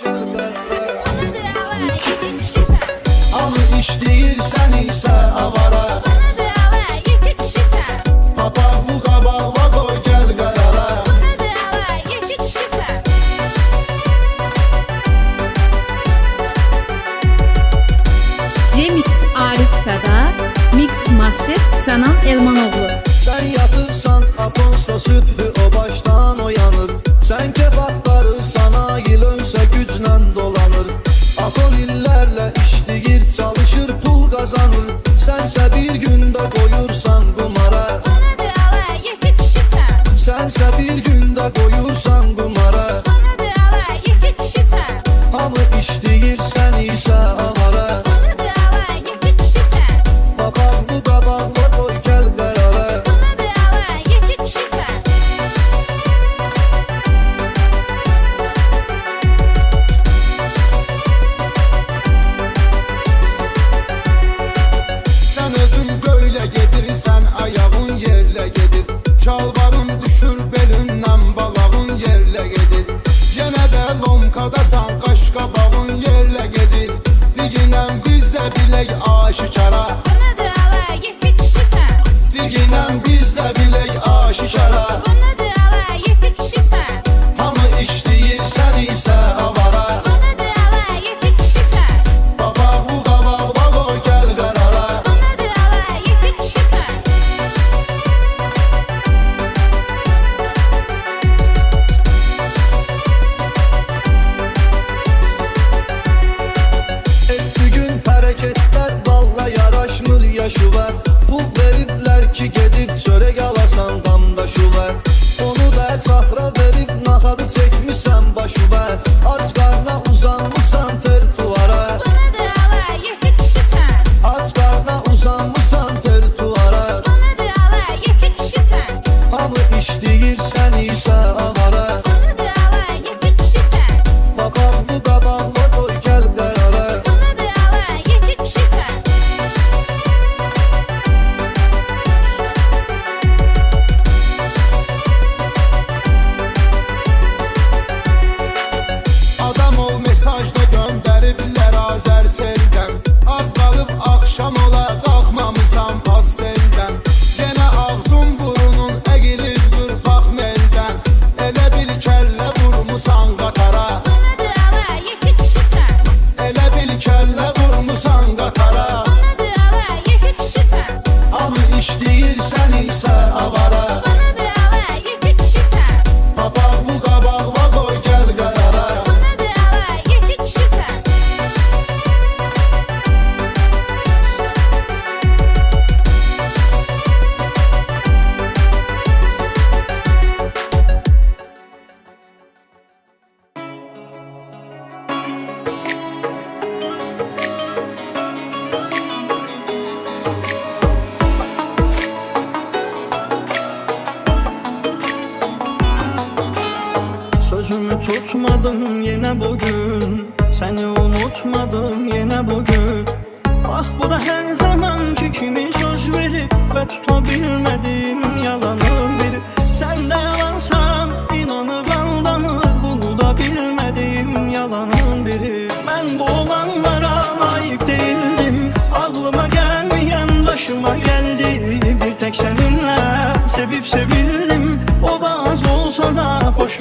Qərara Anıdır alay iki kişisən Hamı istəyirsən isə avara Anıdır alay iki kişisən Papaqlı qabaqla qoy gəl qərara Anıdır alay iki kişisən Remix Arif Fəda, Mix Master Sənan Elmanoğlu. Sən yatırsan aponsa sübhü o başdan oyanır Sən kebabları sana il önsə güclə dolanır. Apon illərlə işləyir, çalışır, pul qazanır Sənsə bir gündə qoyursan qumara Anıdır alay iki kişisən Sənsə bir gündə qoyursan qumara Anıdır alay iki kişisən Hamı işləyirsən isə avara yaraşmır yaşıva Pul veriblər ki gedib çörək alasan qamdaşıva Onu da çapra verib naxadı çəkmisən başıva Ac qarna uzanmısan ter tuvara Anıdır alay iki kişisən Ac qarna uzanmısan ter tuvara Anıdır alay iki kişisən Hamı işləyirsən isə avara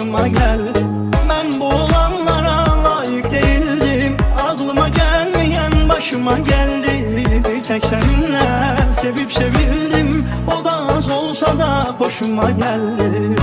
hoşuma geldi Ben bu olanlara layık değildim. Aklıma gelmeyen başıma geldi. Bir tek seninle sevip sevildim. O da az olsa da hoşuma geldi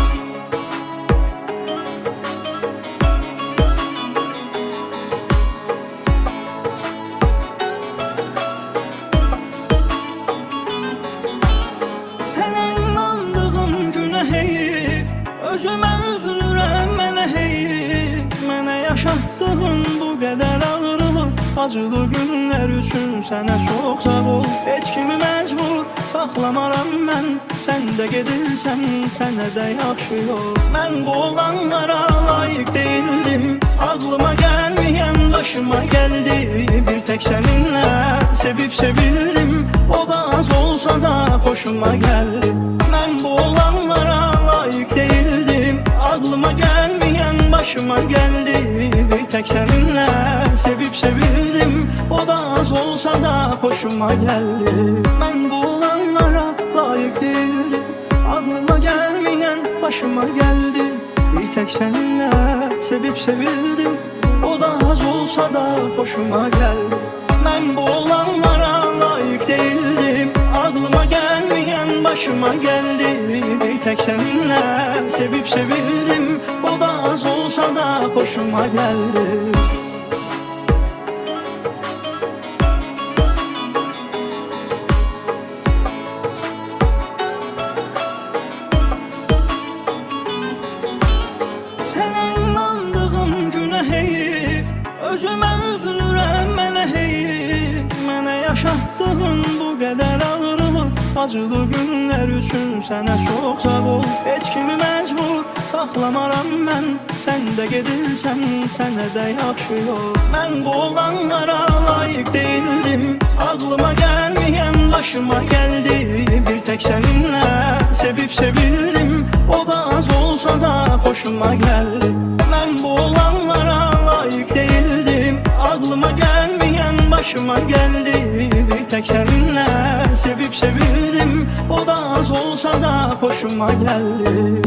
Acılı günlər üçün sənə çox sağ ol. Heç kimi məcbur saxlamaram mən Sən də gedirsən sənə də yaxşı yol Mən bu olanlara layiq değildim. Ağlıma gəlməyən baş başıma geldi. Bir tek seninle sevip sevildim. O da az olsa da hoşuma geldi. Ben bu olanlara layık değildim. Aklıma gelmeyen başıma geldi tek seninle sevip sevildim. O da az olsa da hoşuma geldi. Ben bu olanlara layık değildim. Aklıma gelmeyen başıma geldi. Bir tek seninle sevip sevildim. O da az olsa da hoşuma geldi. Ben bu olanlara layık değildim. Aklıma gelmeyen başıma geldi. Bir tek seninle sevip sevildim. O da az olsa hoşuma geldi. Özümə üzülürəm mənə heyif Mənə yaşatdığın bu qədər ağrılıq Acılı günlər üçün sənə çox sağ ol Heç kimi məcbur saxlamaram mən Sən də gedirsən sənə də yaxşı yol Mən bu olanlara layiq değildim. Ağlıma gəlməyən başıma gəldi Bir tek seninle sevip sevildim. O da az olsa da hoşuma geldi. Ben bu olanlara layık değildim. Aklıma gelmeyen başıma geldi. Bir tek seninle sevip sevildim. O da az olsa da hoşuma geldi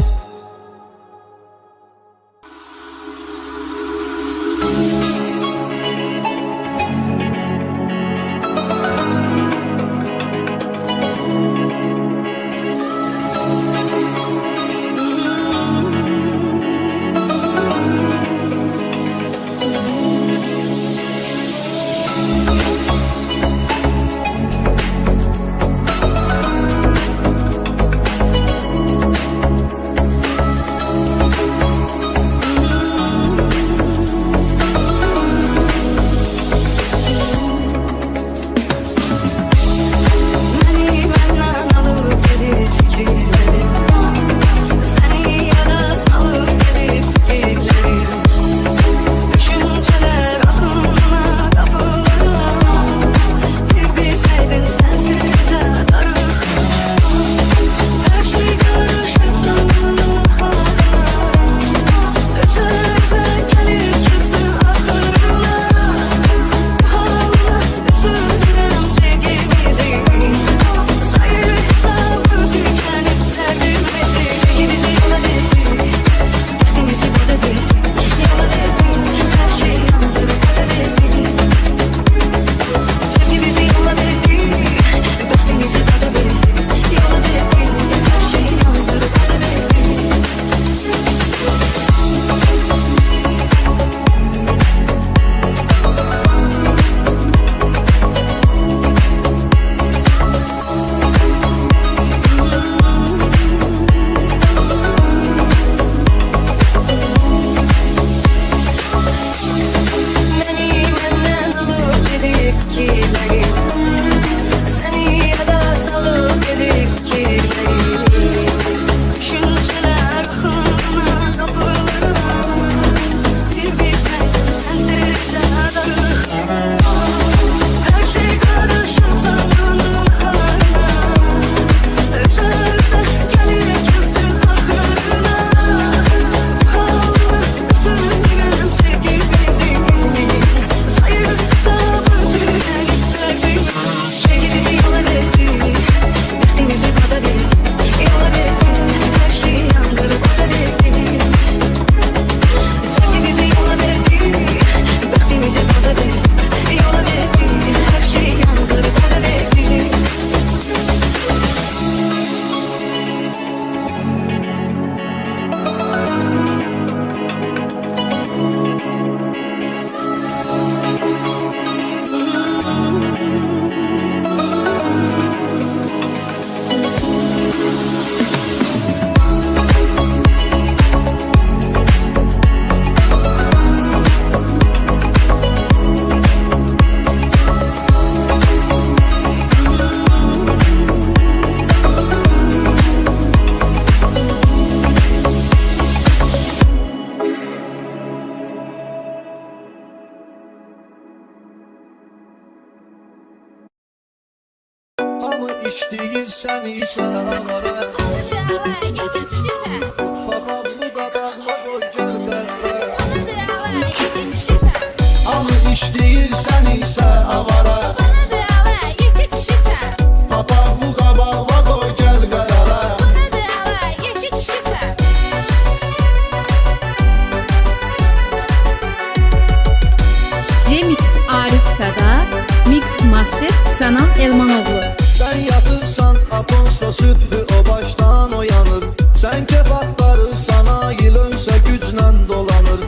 Master Sanan Elmanoğlu. Sen yatırsan Afonso sütlü o baştan o yanır Sen kebapları sana gilönse güclə dolanır.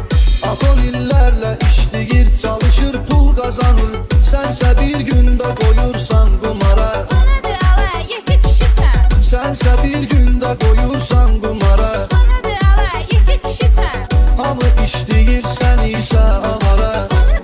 Aton illərlə işləyir çalışır pul kazanır. Sənsə bir gündə qoyursan qumara Bana dua yeki kişisən Sənsə bir gündə qoyursan qumara Bana dua yeki kişisən Hamı işləyir sən isə avara Bana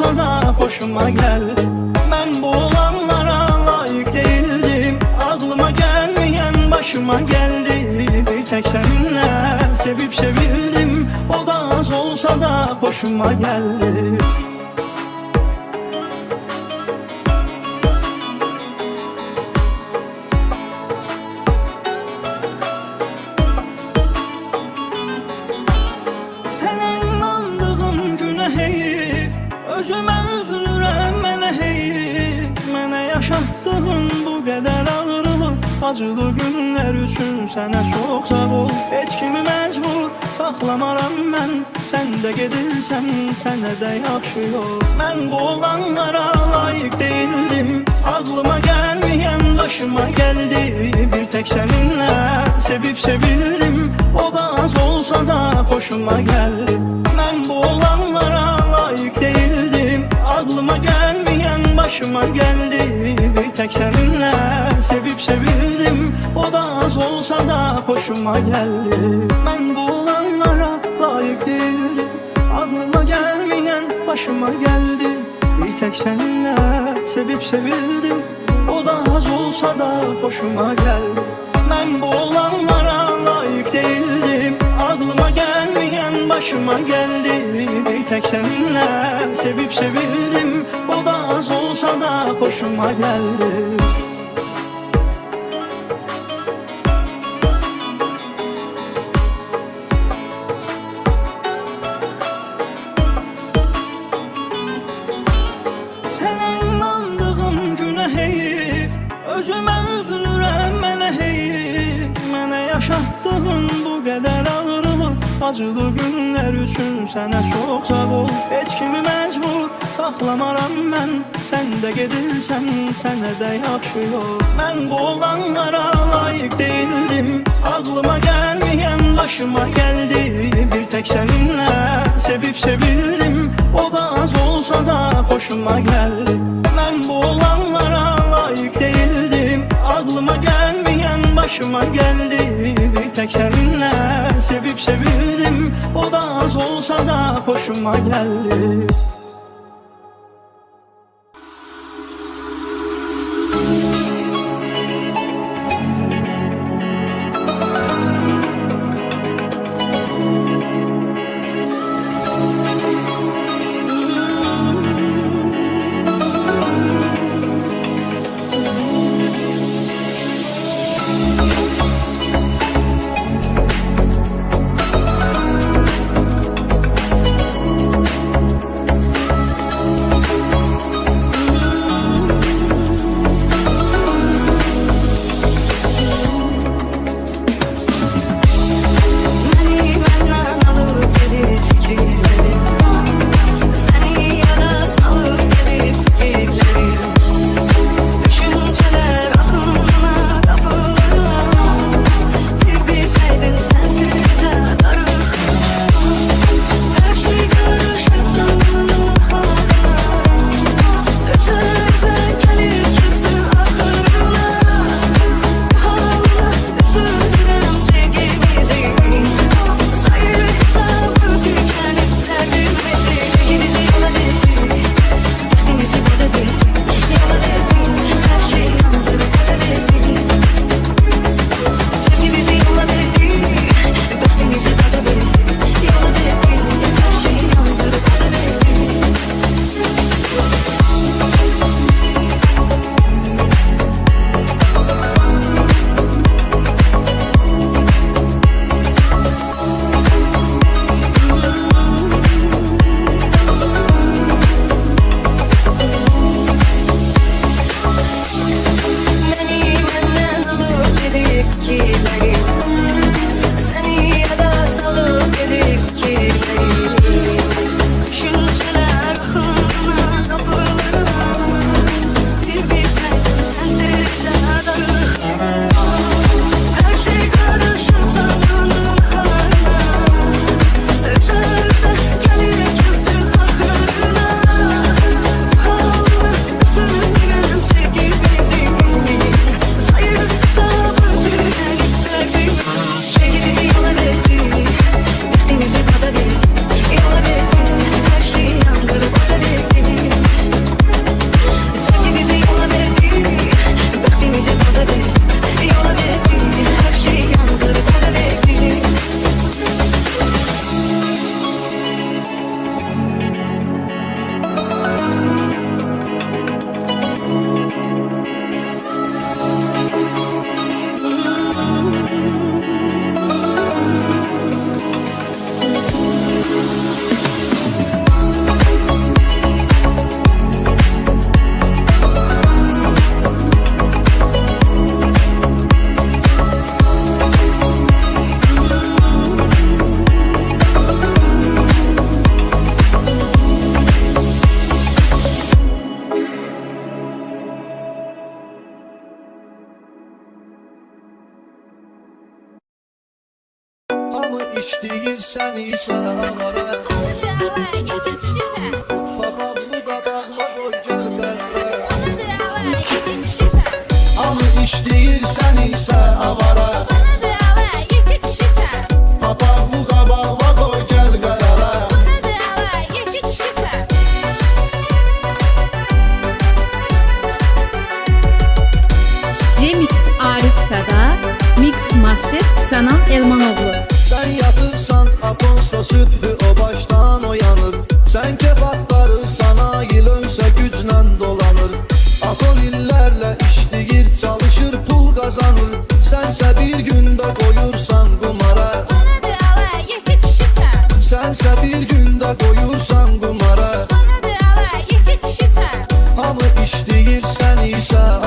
olsa da hoşuma gel. Ben bu olanlara layık değildim. Aklıma gelmeyen başıma geldi. Bir tek seninle sevip sevildim. O da az olsa da hoşuma geldi. acılı günler üçün sənə çox sağ ol. Heç kimi məcbur saxlamaram mən Sən də gedirsən sənə də yaxşı yol Mən qolanlara layiq değildim. Ağlıma gəlməyən başıma gəldi Bir tək səninlə sevib sevilirim O da az olsa da xoşuma gəldi Mən qolanlara başıma geldi. Tek seninle sevip sevildim. O da az olsa da hoşuma geldi. Ben bu olanlara layık değildim. Aklıma gelmeyen başıma geldi. Bir tek seninle sevip sevildim. O da az olsa da hoşuma geldi. Ben bu olanlara layık değildim. Aklıma gelmeyen başıma geldi. Bir tek seninle sevip sevildim O da az olsa da hoşuma heyif Özümə üzülürəm mənə heyif. Mənə yaşatdığın bu Acılı günlər üçün sənə çox sağ ol. Heç kimi məcbur saxlamaram mən Sən də gedirsən sənə də yaxşı yol Mən bu olanlara layiq değildim. Ağlıma gəlməyən başıma gəldi Bir tek seninle sevip sevildim. O da az olsa da hoşuma geldi. Ben bu başıma geldi. Tek seninle sevip sevildim. O da az olsa da hoşuma geldi. seni sana bana. Babam bu da bakma boyunca Ama iş değil seni sar avara. Babam bu da bakma boyunca karara Remix Arif Feda Mix Master Sanal Elmanoğlu. Olsa sübhü o baştan oyanır Sen kebapları sana yıl yılınsa güclə dolanır. Aton illərlə işləyir, çalışır, pul kazanır. Sənsə bir gündə qoyursan qumara Ona duala yekə kişisən Sənsə bir gündə qoyursan qumara Ona duala yekə kişisən Hamı işləyir, sən isə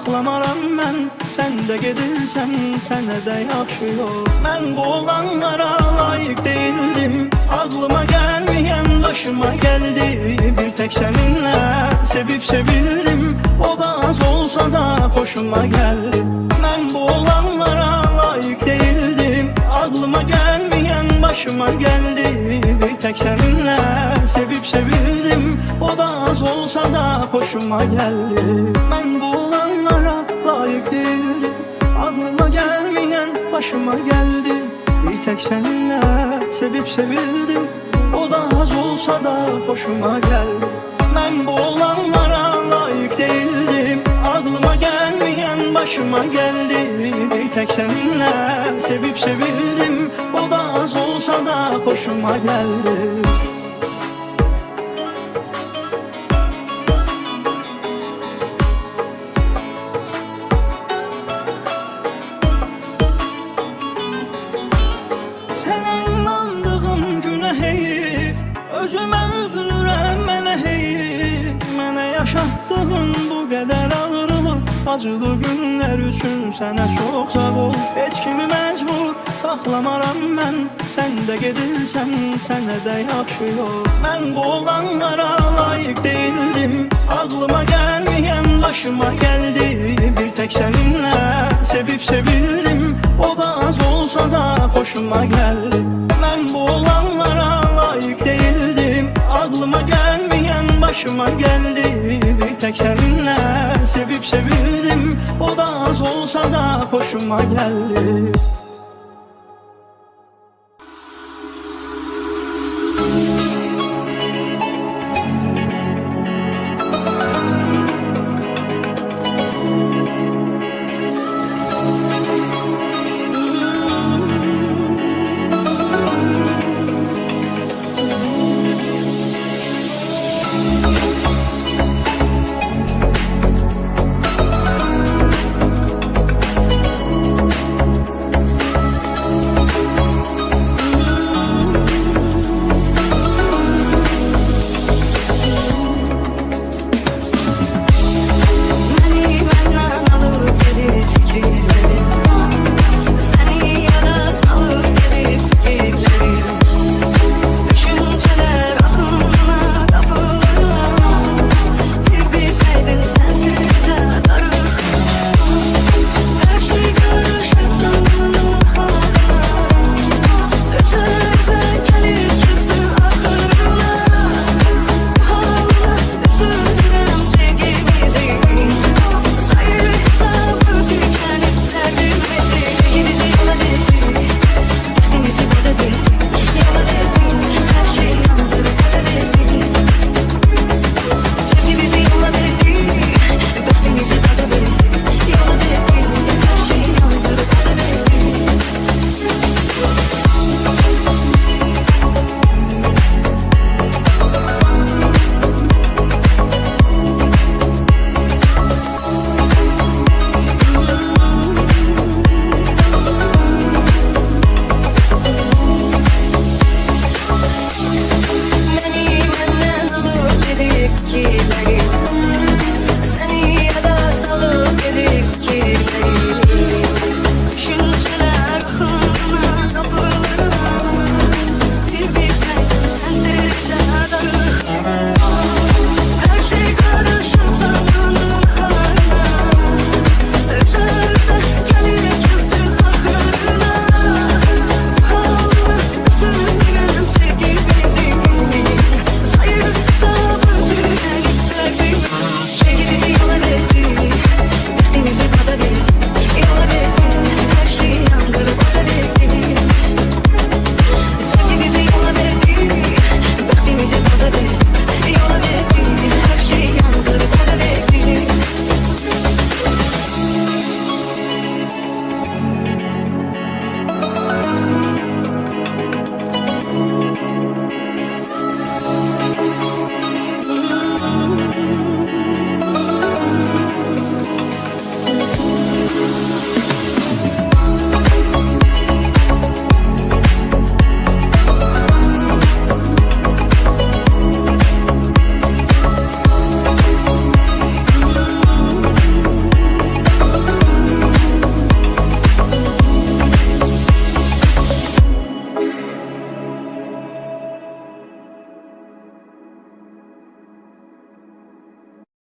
saklama rağmen Sen de gidilsen sene de yaşıyor Ben bu olanlara layık değildim. Aklıma gelmeyen başıma geldi Bir tek seninle sevip sevilirim O da az olsa da hoşuma geldi. Ben bu olanlara layık değildim. Aklıma gelmeyen başıma geldi. Tek seninle sevip sevildim. O da az olsa da hoşuma geldi. Ben bu olanlara layık değildim. Aklıma gelmeyen başıma geldi. Bir tek seninle sevip sevildim. O da az olsa da hoşuma geldi. Ben bu olanlara başıma geldi. Bir tek seninle sevip sevildim. O da az olsa da hoşuma geldi. Özümə üzülürəm mənə heyif Mənə yaşatdığın bu qədər ağrılıq Acılı üçün sənə çox sağ ol. Heç kimi məcbur saxlamaram mən Sən də gedirsən sənə də yaxşı yol Mən bu olanlara layiq değildim. Ağlıma gəlməyən başıma gəldi Bir tek seninle sevip sevildim. O da az olsa da hoşuma geldi. Ben bu olanlara layık değildim. Aklıma gelmeyen başıma geldi Bir tek seninle olsa da hoşuma geldi